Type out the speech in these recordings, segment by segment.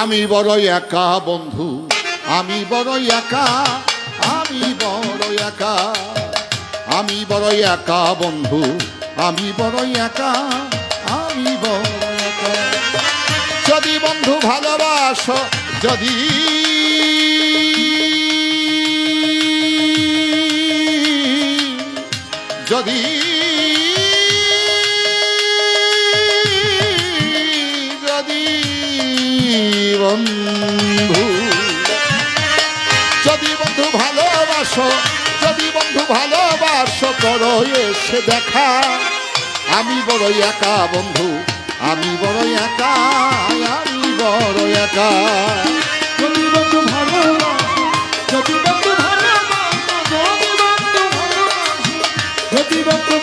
আমি বড় একা, বন্ধু। আমি বড় একা, আমি বড় একা। আমি বড় একা, বন্ধু। আমি বড় একা, আমি বড় একা। যদি বন্ধু ভালোবাসো, যদি যদি ভালোবাসো, যদি বন্ধু ভালোবাসো করো এসে দেখা। আমি বড় একা বন্ধু, আমি বড় একা, আমি বড় একা।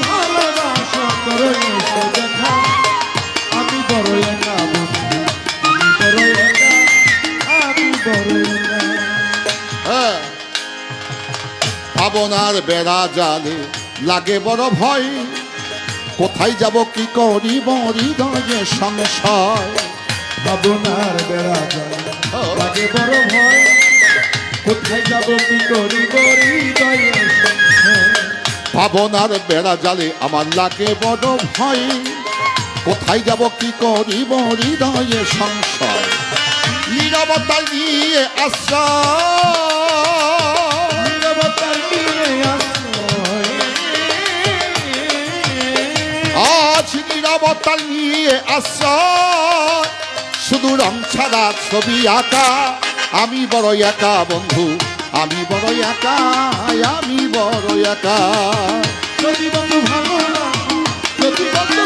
ভালোবাসো করো ভাবনার বেড়া জালে লাগে বড় ভয়। কোথায় যাব কি করি বড়ি দয়ে সংশয়? ভাবনার বেড়া যায় লাগে বড় ভয়। কোথায় যাব কি করি করি দয়ে সংশয়। ভাবনার বেড়া জালে আমার লাগে বড় ভয়। কোথায় যাব কি করি করিব হৃদয়ে সংশয়? নীরবতা নিয়ে আশ্রয়। নীরবতা নিয়ে আশ্রয়। শুধু রং ছাড়া ছবি আঁকা, আমি বড় একা বন্ধু, আমি বড় একা, আমি বড় একা। যদি বন্ধু ভালো যদি বন্ধু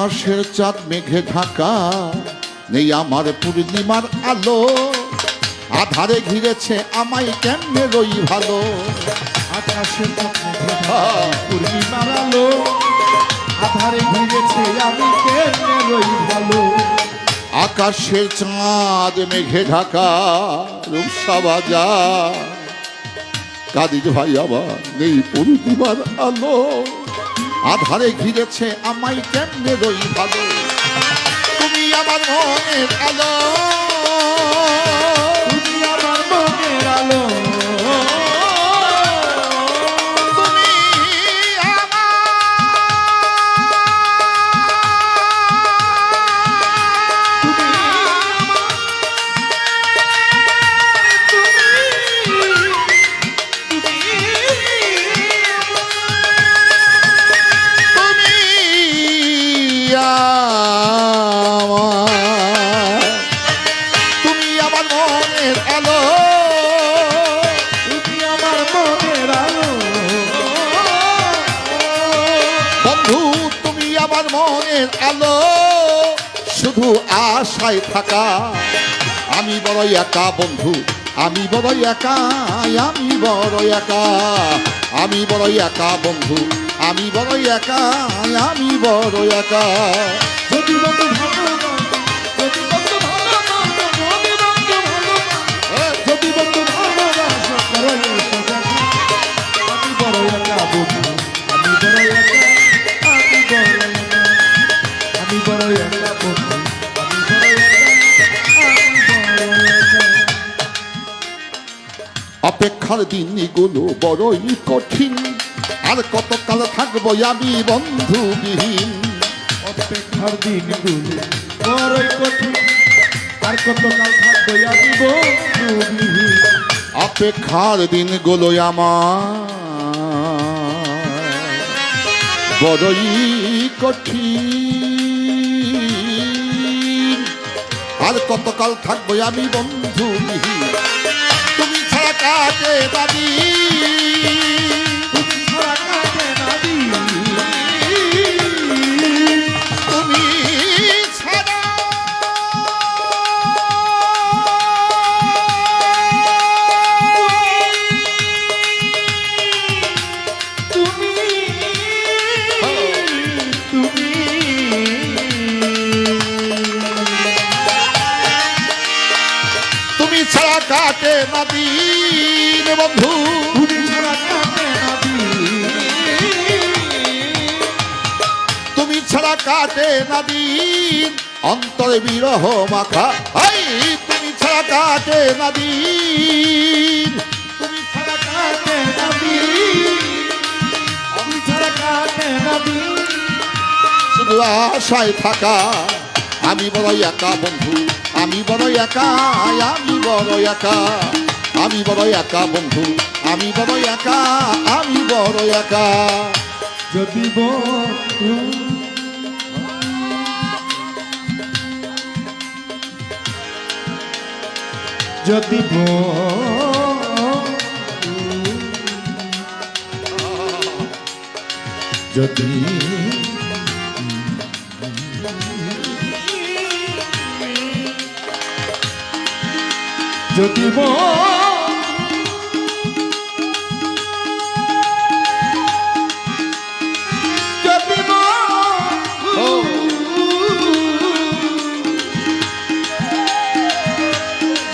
আকাশের চাঁদ, মেঘে ঢাকা। নেই আমার পূর্ণিমার আলো। আধারে ঘিরেছে আমায় কেমনে রই ভালো? আকাশে পূর্ণিমার আলো। আধারে ঘিরেছে আমি কেমনে রই ভালো? আকাশের চাঁদ, মেঘে ঢাকা, রূপসা বাজার কাদির ভাই আবার নেই পূর্ণিমার আলো। আধারে ঘিরেছে আমায় কেমনে রই ভালো? তুমি আমার মনের আলো। তুমি আমার মনের আলো। তুমি আমার মনের আলো, তুমি আমার মনের বন্ধু, তুমি আমার মনের আলো, শুধু আশায় থাকা। আমি বড় একা বন্ধু, আমি বড় একা, আমি বড় একা। আমি বড় একা বন্ধু আমি বড় একা আমি বড় একা। অপেক্ষার দিনগুলো বড়ই কঠিন। আর কতকাল থাকব আমি বন্ধুবিহীন? অপেক্ষার দিনগুলো বড়ই কঠিন। আর কতকাল থাকব আমি বন্ধুবিহীন? অপেক্ষার দিনগুলো আমার বড়ই কঠিন। আর কতকাল থাকব আমি বন্ধুবিহীন? তুমি ছাড়া কাটে দাবি? ছাড়া কাটে না দিন। অন্তরে বিরহ মাখা। হাই, তুমি ছাড়া কাটে না দিন। শুধু আশায় থাকা। আমি বড় একা, বন্ধু। আমি বড় একা, আমি বড় একা। আমি বড় একা, বন্ধু। আমি বড় একা, আমি বড় একা। যদি বন্ধু যদি যদি যদি বন্ধু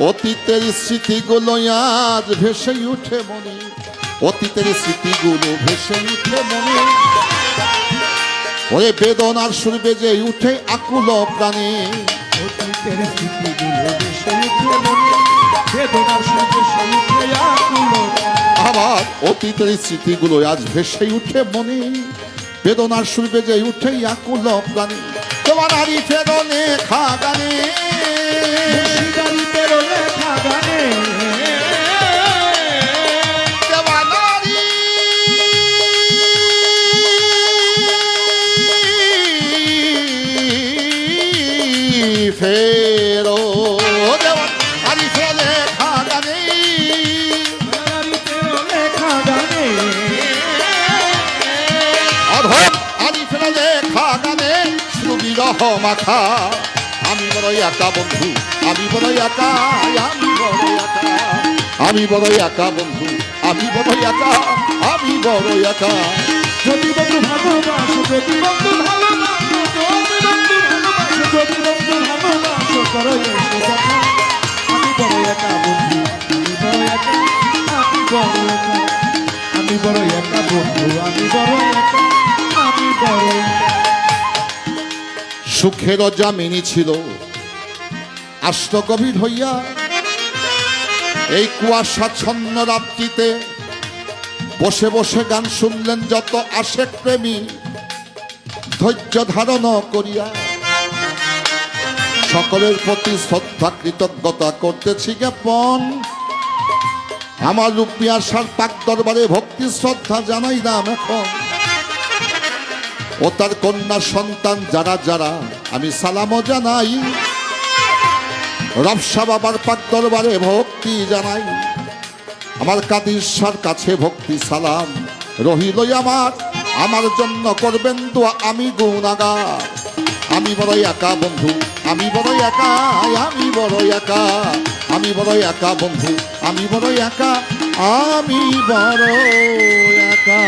অতীতের স্মৃতিগুলো আজ ভেসে উঠে মনে। অতীতের স্মৃতিগুলো ভেসে উঠে মনে। ওরে বেদনার সুর বেজে উঠে আকুল প্রাণে। অতীতের স্মৃতিগুলো ভেসে উঠে মনে। বেদনার সুরে সুরে আকুল আমার অতীতের স্মৃতিগুলো আজ ভেসে উঠে মনে। বেদনার সুর বেজে উঠে আকুল প্রাণী। তোমার আরি ফেরনে খাগানে। বিরহ মাখা আমি বড় একা বন্ধু আমি বড় একা আমি বড় একা আমি বড় একা বন্ধু আমি বড় একা আমি বড় একা যদি বন্ধু ভালোবাসো যদি বন্ধু ভালোবাসো যদি বন্ধু ভালোবাসো যদি বন্ধু ভালোবাসো করো আমি বড় একা বন্ধু আমি বড় একা আমি বড় একা আমি বড় একা বন্ধু আমি বড় একা আমি বড় একা সুখের জামিনী ছিল। আষ্ট গভীর হইয়া এই কুয়াশাচ্ছন্ন রাত্রিতে বসে বসে গান শুনলেন যত আশেক প্রেমী, ধৈর্য ধারণ করিয়া। সকলের প্রতি শ্রদ্ধা, কৃতজ্ঞতা করতেছি জ্ঞাপন। আমার রূপী আশার পাক দরবারে ভক্তি, শ্রদ্ধা জানাইলাম এখন। ও তার কন্যা সন্তান যারা যারা, আমি সালামও জানাই। রবসা বাবার পাক দরবারে ভক্তি জানাই। আমার কাদিসার কাছে ভক্তি সালাম। রহিল আমার আমার জন্য করবেন দোয়া, আমি গুণাগার। আমি বড় একা বন্ধু, আমি বড় একা, আমি বড় একা। আমি বড় একা বন্ধু, আমি বড় একা, আমি বড় একা।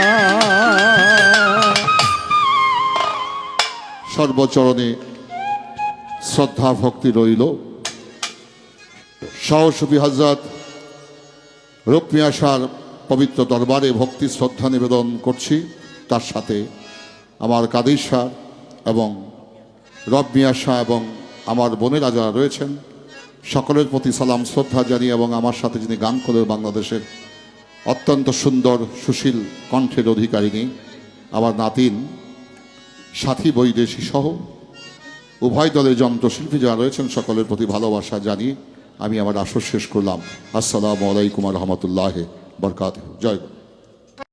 সর্বচরণে শ্রদ্ধা, ভক্তি রইল। সহসবী হজরত রুকমিয়াশার পবিত্র দরবারে ভক্তি, শ্রদ্ধা নিবেদন করছি। তার সাথে আমার কাদির শাহ এবং রব মিয়া শাহ এবং আমার বোনেরা যারা রয়েছেন, সকলের প্রতি সালাম, শ্রদ্ধা জানিয়ে এবং আমার সাথে যিনি গান করলেন বাংলাদেশের অত্যন্ত সুন্দর, সুশীল কণ্ঠের অধিকারিণী, আমার নাতিন সাথী বৈদেশী সহ উভয় দলের যন্ত্রশিল্পী যারা রয়েছেন সকলের প্রতি ভালোবাসা জানিয়ে আমি আমার আসর শেষ করলাম আসসালামু আলাইকুম রহমতুল্লাহ বরকাত জয়।